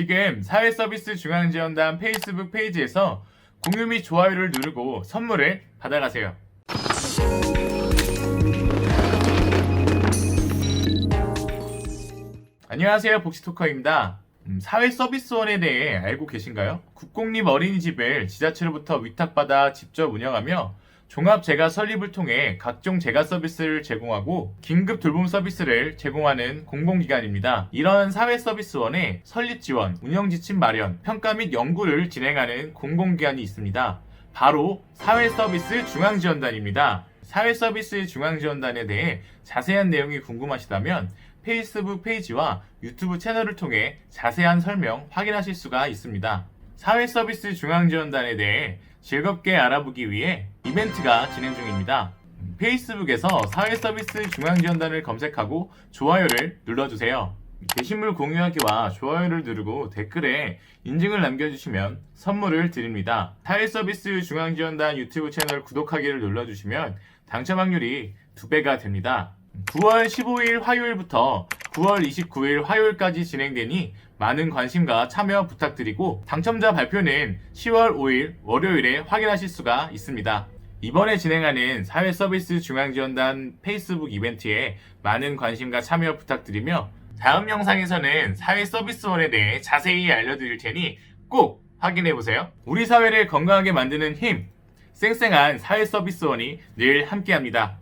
지금 사회서비스 중앙지원단 페이스북 페이지에서 공유 및 좋아요를 누르고 선물을 받아가세요. 안녕하세요 복지토커입니다. 음, 사회서비스원에 대해 알고 계신가요? 국공립 어린이집을 지자체로부터 위탁받아 직접 운영하며 종합재가 설립을 통해 각종 재가 서비스를 제공하고 긴급 돌봄 서비스를 제공하는 공공기관입니다. 이런 사회 서비스원에 설립 지원, 운영 지침 마련, 평가 및 연구를 진행하는 공공기관이 있습니다. 바로 사회 서비스 중앙지원단입니다. 사회 서비스 중앙지원단에 대해 자세한 내용이 궁금하시다면 페이스북 페이지와 유튜브 채널을 통해 자세한 설명 확인하실 수가 있습니다. 사회 서비스 중앙지원단에 대해 즐겁게 알아보기 위해 이벤트가 진행 중입니다. 페이스북에서 사회 서비스 중앙지원단을 검색하고 좋아요를 눌러주세요. 게시물 공유하기와 좋아요를 누르고 댓글에 인증을 남겨주시면 선물을 드립니다. 사회서비스 중앙지원단 유튜브 채널 구독하기를 눌러주시면 당첨 확률이 2배가 됩니다. 9월 15일 화요일부터 9월 29일 화요일까지 진행되니 많은 관심과 참여 부탁드리고 당첨자 발표는 10월 5일 월요일에 확인하실 수가 있습니다. 이번에 진행하는 사회서비스 중앙지원단 페이스북 이벤트에 많은 관심과 참여 부탁드리며 다음 영상에서는 사회서비스원에 대해 자세히 알려드릴 테니 꼭 확인해보세요. 우리 사회를 건강하게 만드는 힘, 쌩쌩한 사회서비스원이 늘 함께합니다.